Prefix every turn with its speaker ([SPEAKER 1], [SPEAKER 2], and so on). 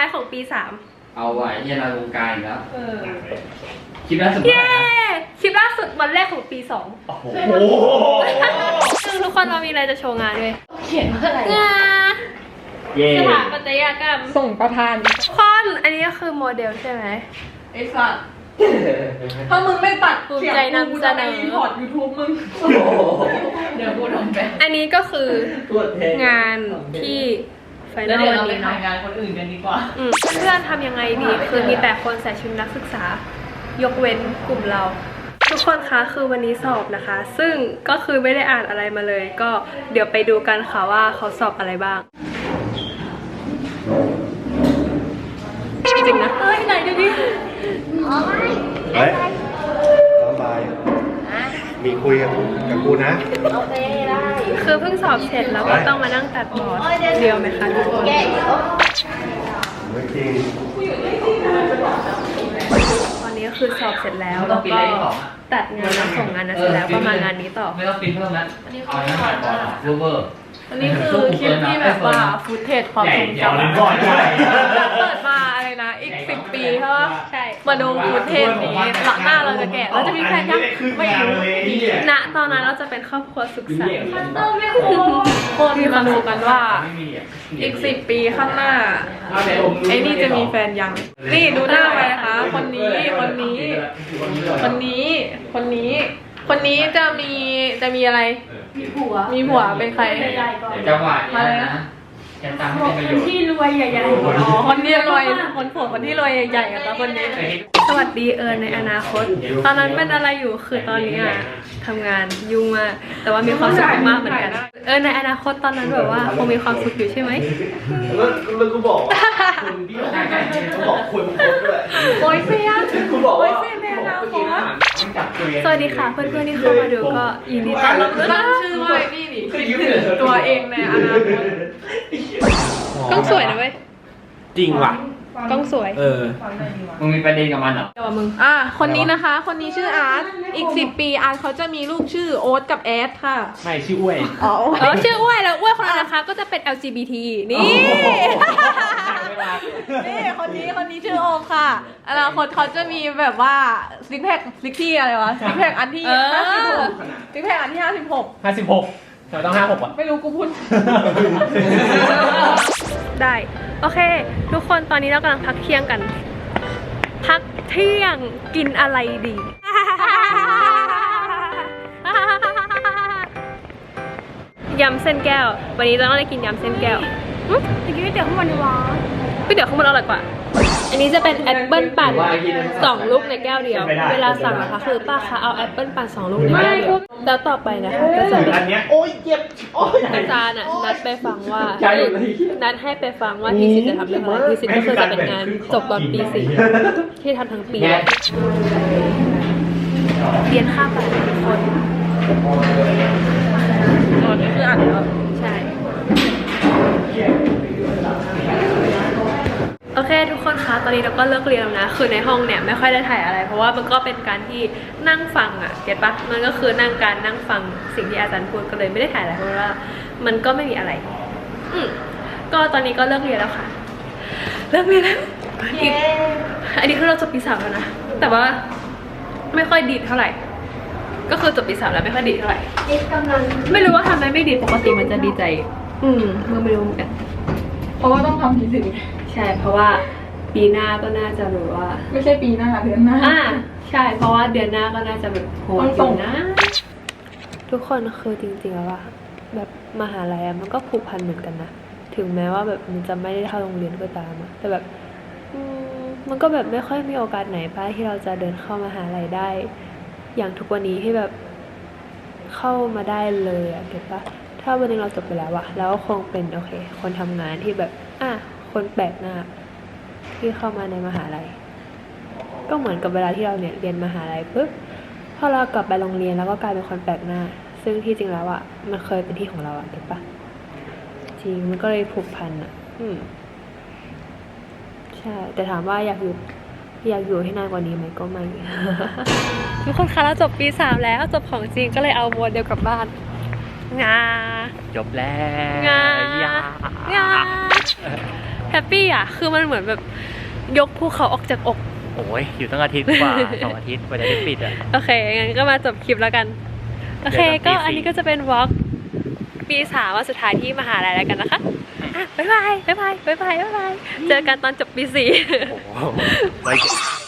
[SPEAKER 1] ท้ายของปีสาม
[SPEAKER 2] เอาไว้เฮียเราวงการอีกแล้ว
[SPEAKER 1] เออ
[SPEAKER 2] คลิปล่าสุด
[SPEAKER 1] เย้คลิปล่าสุดวันแรกของปีสอง
[SPEAKER 3] โอ้โห
[SPEAKER 1] ซึ่งทุกคนเรามีอะไรจะโชว์งานด้วย
[SPEAKER 4] เขียนว่าอะไร
[SPEAKER 1] งาน
[SPEAKER 3] เย่
[SPEAKER 1] สถาปัตยกรรม
[SPEAKER 4] ส่งประธาน
[SPEAKER 1] คอนอันนี้ก็คือโมเดลใช่ไหม
[SPEAKER 4] ไอ้สัสถ้ามึงไม่ตัด
[SPEAKER 1] ภูมิใจนำเสนอ
[SPEAKER 4] รีพอร์ตยูทูบมึง
[SPEAKER 2] โอ้โห
[SPEAKER 4] เดี๋ยวกูทำไป
[SPEAKER 1] อันนี้ก็คือ
[SPEAKER 3] ตัวเท่
[SPEAKER 1] งานที่ ไฟน
[SPEAKER 4] แล้
[SPEAKER 1] อ
[SPEAKER 4] ว
[SPEAKER 1] ล
[SPEAKER 4] เดี๋ยว
[SPEAKER 1] วัน
[SPEAKER 4] เราไป
[SPEAKER 1] นี้
[SPEAKER 4] ถ่าย
[SPEAKER 1] เนาะ
[SPEAKER 4] งานคนอื่นกันดีกว่า
[SPEAKER 1] อืมเพื่อนทำยังไงดี คือมีแต่คนใส่ชุดนักศึกษา ยกเว้นกลุ่มเรา ทุกคนคะคือวันนี้สอบนะคะ ซึ่งก็คือไม่ได้อ่านอะไรมาเลย ก็เดี๋ยวไปดูกันค่ะว่าเขาสอบอะไรบ้างจริงๆนะ
[SPEAKER 4] เฮ้ยไหนดูดิ
[SPEAKER 3] เฮ้ยน้องบาย มีคุยกับกับกูนะ
[SPEAKER 1] คือเพิ่งสอบเสร็จแล้วก็ต้องมานั่งตัดบอร์ดเดียวไหมคะทุกคน
[SPEAKER 3] ไม่จริง
[SPEAKER 1] ตอนนี้ก็คือสอบเสร็จแล้วแล้วก็ ตัดงานแล้วส่งงานนั้นเสร็จแล้วก็มางานนี้ต่อ
[SPEAKER 2] ไม่ต้องปริ้นเพิ่มแล้วเอาอันนั้นตัดก่อนเหรอเวอร์เวอร์
[SPEAKER 4] อันนี้คือคลิปที่แบบว่าฟุตเทจความทรงจำ
[SPEAKER 3] ก่อนใช่
[SPEAKER 4] เปิดมาอะไรนะ อีกสิบปีใช่ปะ
[SPEAKER 1] ใช่
[SPEAKER 4] มาดูฟุตเทจนี้หลังหน้าเราจะแก่เราจะมีแฟนยังไม่รู้
[SPEAKER 1] ณตอนนั้นเราจะเป็นครอบครัวสุขสันต์
[SPEAKER 4] เออไม่คุ้มคนมาดูกันว่า
[SPEAKER 2] ไม่มีอะ
[SPEAKER 4] อีกสิบปีข้างหน้าไอ้นี่จะมีแฟนยัง นี่ดูหน้าไปนะคะ คนนี้คนนี้ คนนี้คนนี้ คนนี้จะมีจะมีอะไร มีผัวมีผัวเป็นใคร
[SPEAKER 2] จังหวะนี้นะแกตังค์ไม่เป็นประโยชน์
[SPEAKER 1] ที่รวยใหญ่
[SPEAKER 4] อ๋อคนที่รวยคนผัวคนที่รวยใหญ่ๆอะคะคนนี้
[SPEAKER 1] ๆสวัสดีเอิญในอนาคต ตอนนั้นเป็นอะไรอยู่คือตอนนี้อะทำงานยุ่งมากแต่ว่ามีความสุขมากเหมือนกัน เอิญในอนาคตตอนนั้นแบบว่าคงมีความสุขอยู่ใช่ไหม
[SPEAKER 3] แล้วแล้วกูบอกว่าคุณพี่เขาบอกคุยมึงคนด้วย
[SPEAKER 4] โอ้ยเฟีย
[SPEAKER 3] กูบอกว่า
[SPEAKER 4] โอ้ยเฟียในอนาคต
[SPEAKER 1] สวัสดีค่ะเพื่อนๆที่เข้ามาดูก็ยินดีต้อนรับ
[SPEAKER 4] ตั้งชื่อว่าไอ้นี่นี่ตัวเองในอนาคต
[SPEAKER 1] กล้องสวยนะเว้ย
[SPEAKER 3] จริงว่ะ
[SPEAKER 1] กล้องสวย
[SPEAKER 3] เออ
[SPEAKER 2] มึงมีประเด็นกับมันเหรอ
[SPEAKER 1] เดี๋ยวว่ามึง
[SPEAKER 4] อะ คนนี้นะคะ คนนี้ชื่ออาร์ต อีกสิบปีอาร์ตเขาจะมีลูกชื่อโอ๊ตกับแอดค่ะ
[SPEAKER 3] ไม่ชื่ออ้วย
[SPEAKER 4] อ๋อ
[SPEAKER 1] เออชื่ออ้วยแล้วอ้วยคนนั้นนะคะ ก็จะเป็น LGBT นี่
[SPEAKER 4] นี่ คนนี้คนนี้ชื่อโอมค่ะอนาคตเขาจะมีแบบว่าซิกแพคซิกที่อะไรวะซิกแพคอันที่
[SPEAKER 1] เออ
[SPEAKER 4] ห้าสิบหกซิกแพคอันที่ห้าสิบหก
[SPEAKER 3] ห้าสิบหกทำไมต้องห้าหกอะ
[SPEAKER 4] ไม่รู้กูพูด
[SPEAKER 1] ได้ โอเค ทุกคนตอนนี้เรากำลังพักเที่ยงกัน พักเที่ยงกินอะไรดี ยำเส้นแก้ว วันนี้เราต้องได้กินยำเส้นแก้วหึไปกินก๋วยเตี๋ยวข้างบนดีวะ ก๋วยเตี๋ยวข้างบนอร่อยกว่า อันนี้จะเป็นแอปเปิลปั่นสองลูกในแก้วเดียว เวลาสั่งนะคะคือป้าคะเอาแอปเปิลปั่นสองลูกในแก้วเดียวแล้วต่อไปนะคะก็จะเป็น
[SPEAKER 3] อันเนี้ยโอ้ยเจ็บโอ้ย
[SPEAKER 1] อาจารย์อะนัดไปฟังว่านัดให้ไปฟังว่าทีสิทธิ์จะทำเรื่องอะไรทีสิทธิ์ก็คือจะเป็นงานจบตอนปีสี่ที่ทำทั้งปี
[SPEAKER 2] แก
[SPEAKER 1] เรียนค่าบัตรทุกคน
[SPEAKER 4] อ๋อนี่คืออ่านแล้ว
[SPEAKER 1] ใช่ โอเคทุกคนคะตอนนี้เราก็เลิกเรียนแล้วนะ คือในห้องเนี่ยไม่ค่อยได้ถ่ายอะไร เพราะว่ามันก็เป็นการที่นั่งฟังอะเก็ตปะมันก็คือนั่งการนั่งฟังสิ่งที่อาจารย์พูดก็เลยไม่ได้ถ่ายอะไรเพราะว่ามันก็ไม่มีอะไร อืมก็ตอนนี้ก็เลิกเรียนแล้วค่ะ เลิกเรียนแล้วอีกอันนี้คือเราจบปีสามแล้วนะ แต่ว่าไม่ค่อยดีดเท่าไหร่ ก็คือจบปีสามแล้วไม่ค่อยดีดเท่าไหร่ไม่รู้ว่าทำไมไม่ดีดปกติมันจะดีใจ อืมมึงไม่รู้เหมือนกัน
[SPEAKER 4] เพราะว่าต้องทำทีสิทธิ์
[SPEAKER 1] ใช่ เพราะว่า ปีหน้าก็น่าจะแบบว่า
[SPEAKER 4] ไม่ใช่ปีหน้าเดือนหน้า
[SPEAKER 1] อ่าใช่ เพราะว่าเดือนหน้าก็น่าจะแบบโหด
[SPEAKER 4] ต้อง
[SPEAKER 1] อ
[SPEAKER 4] ส่ง
[SPEAKER 1] ยู่นะ ทุกคนคือจริงๆแล้วอะแบบมหาลัยอะมันก็ผูกพันเหมือนกันนะถึงแม้ว่าแบบมันจะไม่ได้เข้าโรงเรียนก็ตามอะแต่แบบอืมมันก็แบบไม่ค่อยมีโอกาสไหนป้าที่เราจะเดินเข้ามหาลัยได้ อย่างทุกวันนี้ที่แบบเข้ามาได้เลยอะเก็ตปะถ้าวันหนึงเราจบไปแล้วอะแล้วก็คงเป็นโอเค คนทำงานที่แบบอะคนแปลกหน้า ที่เข้ามาในมหาลัย ก็เหมือนกับเวลาที่เราเนี่ยเรียนมหาลัยปุ๊บพอเรากลับไปโรงเรียนแล้วก็กลายเป็นคนแปลกหน้า ซึ่งที่จริงแล้วอะมันเคยเป็นที่ของเราอะเก็ตปะจริงมันก็เลยผูกพันอะอืมใช่ แต่ถามว่าอยากอยู่อยากอยู่ให้นานกว่านี้ไหมก็ไม่ทุกคนคะเราจบปีสามแล้วจบของจริงก็เลยเอาโมเดลกลับบ้านงา
[SPEAKER 3] จบแล้ว
[SPEAKER 1] งา
[SPEAKER 3] ยา
[SPEAKER 1] งา แฮปปี้อะ คือมันเหมือนแบบยกภูเขาออกจากอก
[SPEAKER 2] โอ้ยอยู่ตั้งอาทิตย์กว่า สองอาทิตย์กว่าจะได้ปิดอะ
[SPEAKER 1] โอเค งั้นก็มาจบคลิปแล้วกัน โอเค
[SPEAKER 2] เจอกันปี
[SPEAKER 1] ก็อันนี้
[SPEAKER 2] สี่
[SPEAKER 1] ก็จะเป็นวอล์กปีสามวันสุดท้ายที่มหาลัยแล้วกันนะคะอะบ๊ายบายบ๊ายบายบ๊ายบายบ๊ายบาย เจอกันตอนจบปีสี่
[SPEAKER 2] โอ้โหไว้เจอ